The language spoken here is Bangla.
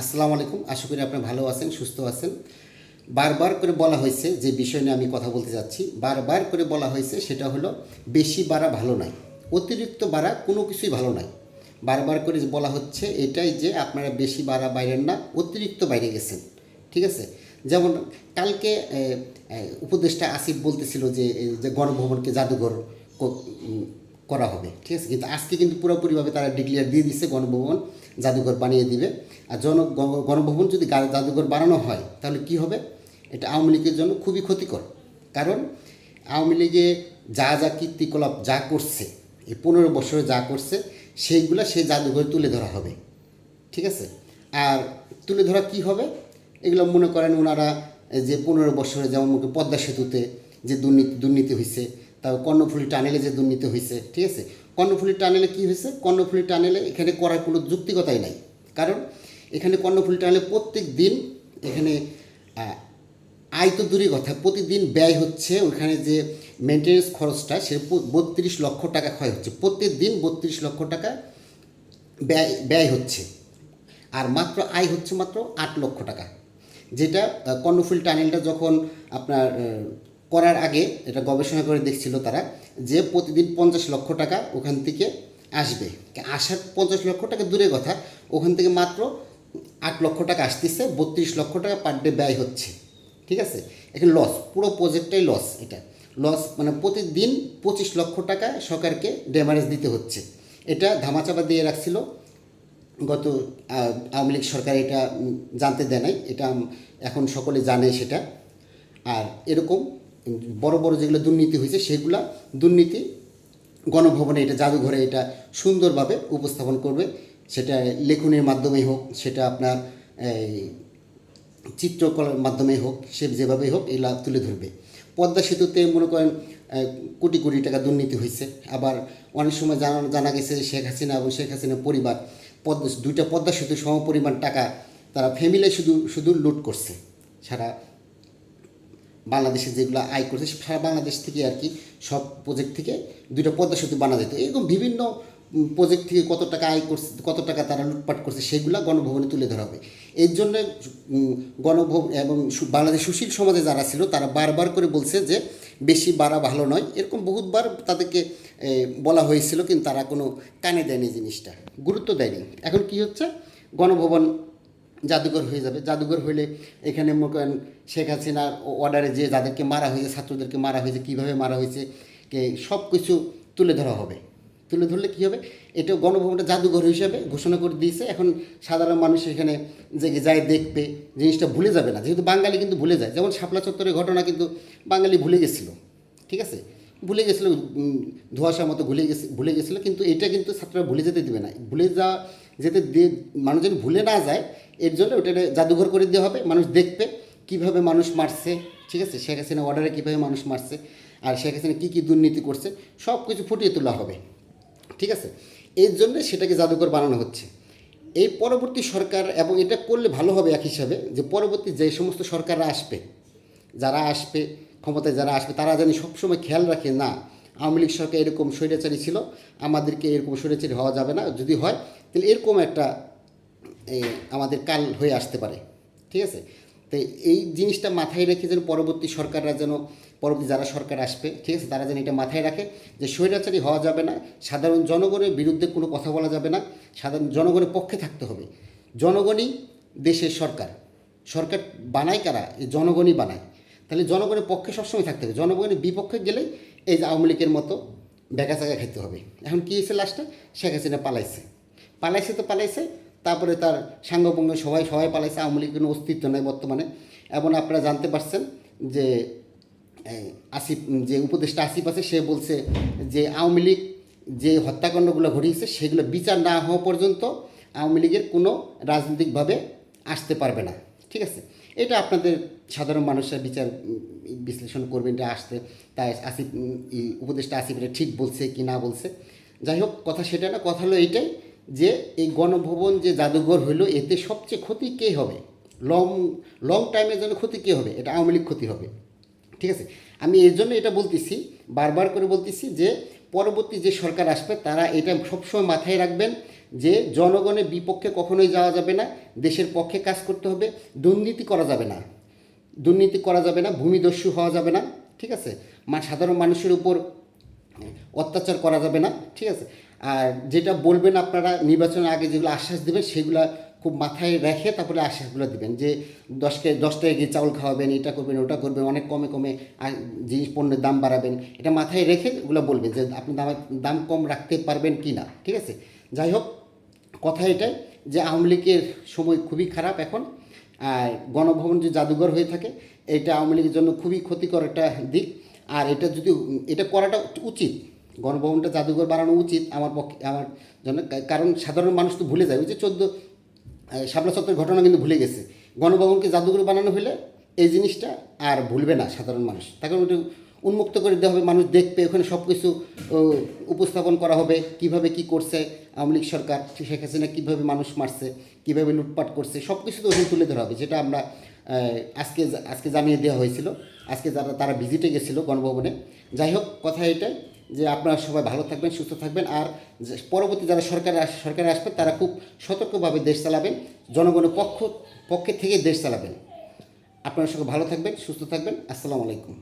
আসসালামু আলাইকুম। আশা করি আপনি ভালো আছেন, সুস্থ আছেন। বারবার করে বলা হয়েছে যে বিষয় নিয়ে আমি কথা বলতে যাচ্ছি। বারবার করে বলা হয়েছে সেটা হলো, বেশি বাড়া ভালো নয়। অতিরিক্ত বাড়া কোনো কিছুই ভালো নয়। বারবার করে বলা হচ্ছে এটাই যে আপনারা বেশি বাড়া বাইরেন না, অতিরিক্ত বাইরে গেছেন। ঠিক আছে? যেমন কালকে উপদেষ্টা আসিফ বলতেছিল যে গণভবনকে জাদুঘর করা হবে, ঠিক আছে? কিন্তু আজকে কিন্তু পুরোপুরিভাবে তারা ডিক্লেয়ার দিয়ে দিচ্ছে গণভবন জাদুঘর বানিয়ে দিবে। আর জন গণভবন যদি জাদুঘর বানানো হয়, তাহলে কি হবে? এটা আওয়ামী লীগের জন্য খুবই ক্ষতিকর। কারণ আওয়ামী লীগে যা যা কীর্তিকলাপ যা করছে, এই পনেরো বছরে যা করছে, সেইগুলা সেই জাদুঘরে তুলে ধরা হবে, ঠিক আছে? আর তুলে ধরা কি হবে? এগুলো মনে করেন ওনারা যে পনেরো বছরে যেমন পদ্মা সেতুতে যে দুর্নীতি দুর্নীতি হয়েছে কর্ণফুলি টানেলে যে দুর্নীতি হয়েছে, ঠিক আছে? কর্ণফুলি টানেলে কি হয়েছে? কর্ণফুলি টানেলে এখানে করার কোনো যুক্তিকতাই নাই। কারণ এখানে কর্ণফুলি টানেলে প্রত্যেক দিন এখানে আয় তো দূরই কথা, প্রতিদিন ব্যয় হচ্ছে ওখানে যে মেনটেন্যান্স খরচটা, সে বত্রিশ লক্ষ টাকা ক্ষয় হচ্ছে। প্রত্যেক দিন বত্রিশ লক্ষ টাকা ব্যয় ব্যয় হচ্ছে। আর মাত্র আয় হচ্ছে মাত্র আট লক্ষ টাকা। যেটা কর্ণফুল টানেলটা যখন আপনার করার আগে এটা গবেষণা করে দেখছিল তারা যে প্রতিদিন পঞ্চাশ লক্ষ টাকা ওখান থেকে আসবে। আসার পঞ্চাশ লক্ষ টাকা দূরে কথা, ওখান থেকে মাত্র আট লক্ষ টাকা আসতেছে, বত্রিশ লক্ষ টাকা পার ডে ব্যয় হচ্ছে। ঠিক আছে? এখানে লস পুরো প্রজেক্টটাই লস এটা। লস মানে প্রতিদিন পঁচিশ লক্ষ টাকা সরকারকে ড্যামারেজ দিতে হচ্ছে। এটা ধামাচাপা দিয়ে রাখছিল। গত আওয়ামী লীগ সরকার এটা জানতে দেয় নাই। এটা এখন সকলে জানে সেটা। আর এরকম বড় বড় যেগুলো দুর্নীতি হয়েছে, সেগুলা দুর্নীতি গণভবনে এটা জাদুঘরে এটা সুন্দরভাবে উপস্থাপন করবে। সেটা লেখনের মাধ্যমেই হোক, সেটা আপনার এই চিত্রকলার মাধ্যমে হোক, সে যেভাবেই হোক এগুলা তুলে ধরবে। পদ্মা সেতুতে মনে করেন কোটি কোটি টাকা দুর্নীতি হয়েছে। আবার অনেক সময় জানা জানা গেছে শেখ হাসিনা এবং শেখ হাসিনার পরিবার, পদ্মা, দুইটা পদ্মা সেতু সমপরিমাণ টাকা তারা ফ্যামিলি শুধু শুধু লুট করছে। সারা বাংলাদেশে যেগুলো আয় করছে, সারা বাংলাদেশ থেকে আর কি সব প্রজেক্ট থেকে দুইটা পদ্মা সেতু বানা যেত। এরকম বিভিন্ন প্রজেক্ট থেকে কত টাকা আয় করছে, কত টাকা তারা লুটপাট করছে, সেগুলো গণভবনে তুলে ধরা হবে। এর জন্য গণভবন এবং বাংলাদেশ সুশীল সমাজে যারা ছিল, তারা বারবার করে বলছে যে বেশি বাড়া ভালো নয়। এরকম বহুতবার তাদেরকে বলা হয়েছিল, কিন্তু তারা কোনো কানে দেয়নি জিনিসটা, গুরুত্ব দেয়নি। এখন কি হচ্ছে? গণভবন জাদুঘর হয়ে যাবে। জাদুঘর হইলে এখানে মনে করেন শেখ হাসিনার অর্ডারে যে যাদেরকে মারা হয়েছে, ছাত্রদেরকে মারা হয়েছে, কীভাবে মারা হয়েছে, কে সব কিছু তুলে ধরা হবে। তুলে ধরলে কী হবে? এটা গণভবনটা জাদুঘর হিসেবে ঘোষণা করে দিয়েছে। এখন সাধারণ মানুষ এখানে যে যায় দেখবে, জিনিসটা ভুলে যাবে না। যেহেতু বাঙালি কিন্তু ভুলে যায়। যেমন শাপলা চত্বরের ঘটনা কিন্তু বাঙালি ভুলে গেছিল। ঠিক আছে? ভুলে গেছিল ধোঁয়াশার মতো ভুলে গেছে, ভুলে গেছিল। কিন্তু এটা কিন্তু ছাত্ররা ভুলে যেতে দেবে না। ভুলে যা যেতে দিয়ে মানুষ যেন ভুলে না যায়, এর জন্য ওটা জাদুঘর করে দেওয়া হবে। মানুষ দেখবে কীভাবে মানুষ মারছে, ঠিক আছে? শেখ হাসিনা অর্ডারে কীভাবে মানুষ মারছে, আর শেখ হাসিনা কী কী দুর্নীতি করছে সব কিছু ফুটিয়ে তোলা হবে, ঠিক আছে? এর জন্য সেটাকে জাদুঘর বানানো হচ্ছে। এই পরবর্তী সরকার, এবং এটা করলে ভালো হবে এক হিসাবে, যে পরবর্তী যে সমস্ত সরকাররা আসবে, যারা আসবে, ক্ষমতায় যারা আসবে, তারা জানি সবসময় খেয়াল রাখে, না, আওয়ামী লীগ সরকার এরকম স্বৈরাচারী ছিল, আমাদেরকে এরকম স্বৈরাচারী হওয়া যাবে না। যদি হয় তাহলে এরকম একটা আমাদের কাল হয়ে আসতে পারে, ঠিক আছে? তো এই জিনিসটা মাথায় রেখে যেন পরবর্তী সরকাররা যেন, পরবর্তী যারা সরকার আসবে, ঠিক আছে, তারা যেন এটা মাথায় রাখে যে স্বৈরাচারী হওয়া যাবে না, সাধারণ জনগণের বিরুদ্ধে কোনো কথা বলা যাবে না, সাধারণ জনগণের পক্ষে থাকতে হবে। জনগণই দেশের সরকার। সরকার বানায় কারা? এই জনগণই বানায়। তাহলে জনগণের পক্ষে সবসময় থাকতে হবে। জনগণের বিপক্ষে গেলেই এই যে আওয়ামী লীগের মতো বেকা চাকা খেতে হবে। এখন কী হয়েছে লাস্টে? শেখ হাসিনা পালাইছে। পালাইছে তো পালাইছে, তারপরে তার সাঙ্গভঙ্গ সবাই সবাই পালাইছে, আওয়ামী লীগের কোনো অস্তিত্ব নেই বর্তমানে। এবং আপনারা জানতে পারছেন যে আসিফ, যে উপদেষ্টা আসিফ আছে, সে বলছে যে আওয়ামী লীগ যে হত্যাকাণ্ডগুলো ঘটিয়েছে, সেগুলো বিচার না হওয়া পর্যন্ত আওয়ামী লীগের কোনো রাজনৈতিকভাবে আসতে পারবে না। ঠিক আছে? এটা আপনাদের সাধারণ মানুষরা বিচার, বিশ্লেষণ করবেন এটা আসতে, তাই আসিফ উপদেষ্টা আসিফ এটা ঠিক বলছে কি না বলছে। যাই হোক, কথা সেটা না, কথা হলো এইটাই। যে এই গণভবন যে জাদুঘর হইল, এতে সবচেয়ে ক্ষতি কে হবে? লং লং টাইমের জন্য ক্ষতি কে হবে? এটা আওয়ামী লীগ ক্ষতি হবে। ঠিক আছে? আমি এর জন্য এটা বলতেছি, বারবার করে বলতেছি যে পরবর্তী যে সরকার আসবে, তারা এটা সবসময় মাথায় রাখবেন যে জনগণের বিপক্ষে কখনোই যাওয়া যাবে না, দেশের পক্ষে কাজ করতে হবে, দুর্নীতি করা যাবে না। দুর্নীতি করা যাবে না, ভূমিদস্যু হওয়া যাবে না। ঠিক আছে? সাধারণ মানুষের উপর অত্যাচার করা যাবে না, ঠিক আছে? আর যেটা বলবেন আপনারা নির্বাচনের আগে যেগুলো আশ্বাস দেবেন, সেগুলো খুব মাথায় রেখে তারপরে আশ্বাসগুলো দিবেন যে দশকে, দশ টাকা গিয়ে চাউল খাওয়াবেন, এটা করবেন, ওটা করবেন, অনেক কমে কমে জিনিস পণ্যের দাম বাড়াবেন। এটা মাথায় রেখে ওগুলো বলবেন যে আপনি দাম দাম কম রাখতে পারবেন কি না, ঠিক আছে? যাই হোক, কথা এটাই যে আওয়ামী লীগের সময় খুবই খারাপ এখন, আর গণভবন যে জাদুঘর হয়ে থাকে, এটা আওয়ামী লীগের জন্য খুবই ক্ষতিকর একটা দিক। আর এটা যদি, এটা করাটা উচিত গণভবনটা জাদুঘর বানানো উচিত আমার পক্ষে, আমার জন্য। কারণ সাধারণ মানুষ তো ভুলে যায়। ওই যে চোদ্দ শাপলা চত্বরের ঘটনা কিন্তু ভুলে গেছে। গণভবনকে জাদুঘর বানানো হলে এই জিনিসটা আর ভুলবে না সাধারণ মানুষ। তাকে ওটা উন্মুক্ত করে দেওয়া হবে, মানুষ দেখবে, ওখানে সব কিছু উপস্থাপন করা হবে, কীভাবে কি করছে আওয়ামী লীগ সরকার, শেখ হাসিনা কীভাবে মানুষ মারছে, কীভাবে লুটপাট করছে সব কিছু তো ওখানে তুলে ধরা হবে, যেটা আমরা আজকে আজকে জানিয়ে দেওয়া হয়েছিল। আজকে যারা, তারা ভিজিটে গেছিল গণভবনে। যাই হোক, কথা এটাই। যে আপনারা সবাই ভালো থাকবেন, সুস্থ থাকবেন আর পরবর্তী যারা সরকার সরকারে আসবে তারা খুব সতর্কভাবে দেশ চালাবেন, জনগণের পক্ষ, পক্ষে থেকে দেশ চালাবেন। আপনারা সবাই ভালো থাকবেন, সুস্থ থাকবেন। আসসালামু আলাইকুম।